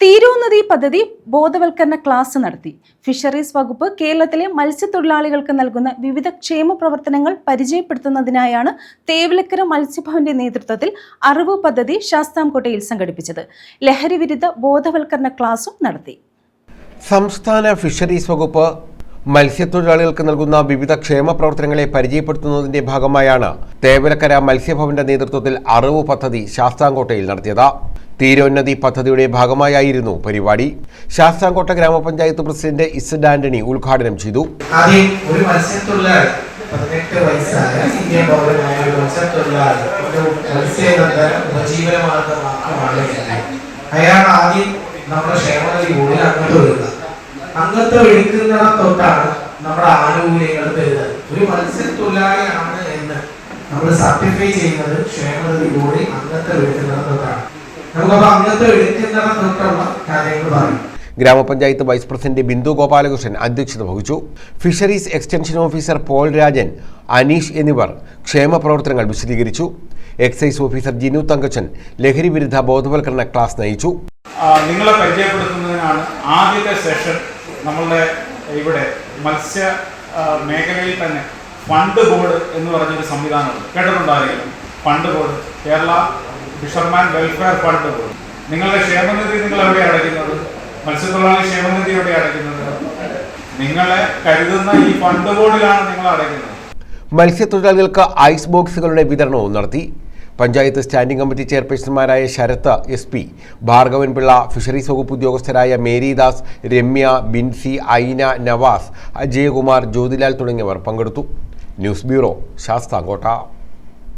തീരൂനദി പദ്ധതി ബോധവൽക്കരണ ക്ലാസ് നടത്തി. ഫിഷറീസ് വകുപ്പ് കേരളത്തിലെ മത്സ്യത്തൊഴിലാളികൾക്ക് നൽകുന്ന വിവിധ ക്ഷേമ പ്രവർത്തനങ്ങൾ പരിചയപ്പെടുത്തുന്നതിനായാണ് തേവലക്കര മത്സ്യഭവന്റെ നേതൃത്വത്തിൽ അറിവ് പദ്ധതി ശാസ്താംകോട്ടയിൽ സംഘടിപ്പിച്ചത്. ലഹരി വിരുദ്ധ ബോധവൽക്കരണ ക്ലാസും നടത്തി. സംസ്ഥാന ഫിഷറീസ് വകുപ്പ് മത്സ്യത്തൊഴിലാളികൾക്ക് നൽകുന്ന വിവിധ ക്ഷേമ പ്രവർത്തനങ്ങളെ പരിചയപ്പെടുത്തുന്നതിന്റെ ഭാഗമായാണ് തേവലക്കര മത്സ്യഭവന്റെ നേതൃത്വത്തിൽ അറിവ് പദ്ധതി ശാസ്താംകോട്ടയിൽ നടത്തിയത്. തീരോന്നതി പദ്ധതിയുടെ ഭാഗമായായിരുന്നു പരിപാടി. ശാസ്താംകോട്ട ഗ്രാമപഞ്ചായത്ത് പ്രസിഡന്റ് ഇസഡ് ആന്റണി ഉദ്ഘാടനം ചെയ്തു. ആദ്യം ഒരു വയസ്സായ ഒരു ആദ്യം അംഗത്വം എടുക്കുക. തൊട്ടാണ് നമ്മുടെ ആനുകൂല്യങ്ങൾ തരുന്നത്. ഒരു മത്സ്യത്തൊഴിലാളിയാണ് എന്ന് നമ്മൾ സർട്ടിഫൈ ചെയ്യുന്നത് ക്ഷേമനിധി ബോർഡിൽ അംഗത്വം എടുക്കുന്നിടം തൊട്ടാണ്. തൊട്ടുള്ള കാര്യങ്ങൾ പറയും. ഗ്രാമപഞ്ചായത്ത് വൈസ് പ്രസിഡന്റ് ബിന്ദു ഗോപാലകൃഷ്ണൻ അധ്യക്ഷത വഹിച്ചു. Fisheries extension officer Paul Rajan Aneesh എന്നിവർ ക്ഷേമ പ്രവർത്തനങ്ങൾ വിശദീകരിച്ചു. എക്സൈസ് ഓഫീസർ ജിനു തങ്കച്ചൻ ലഹരി വിരുദ്ധ ബോധവൽക്കരണ ക്ലാസ് നയിച്ചു. നിങ്ങളെ പരിചയപ്പെടുത്തുന്നതിനാണ് ആദ്യത്തെ സെഷൻ നമ്മളുടെ ഇവിടെ മത്സ്യ മേഖലയിൽ തന്നെ ഫണ്ട് ബോർഡ് എന്ന് പറഞ്ഞൊരു സംവിധാനമുണ്ട്. കേട്ടിട്ടുണ്ടാകില്ല fund board Kerala fisherman welfare fund പോലും നിങ്ങളുടെ ക്ഷേമനിധി നിങ്ങൾ എവിടെ അടയ്ക്കുന്നത്? മത്സ്യത്തൊഴിലാളി ക്ഷേമനിധി എവിടെ അടയ്ക്കുന്നത്? നിങ്ങളെ കരുതുന്ന ഈ ഫണ്ട് ബോർഡിലാണ് നിങ്ങൾ അടയ്ക്കുന്നത്. മത്സ്യത്തൊഴിലാളികൾക്ക് ഐസ് ബോക്സുകളുടെ വിതരണവും നടത്തി. Panchayat standing committee ചെയർപേഴ്സൺമാരായ Sarath S P Bhargavan Pillai fisheries വകുപ്പ് ഉദ്യോഗസ്ഥരായ മേരിദാസ് രമ്യ ബിൻസി ഐന നവാസ് അജയകുമാർ ജ്യോതിലാൽ തുടങ്ങിയവർ പങ്കെടുത്തു. News bureau Sasthamkotta.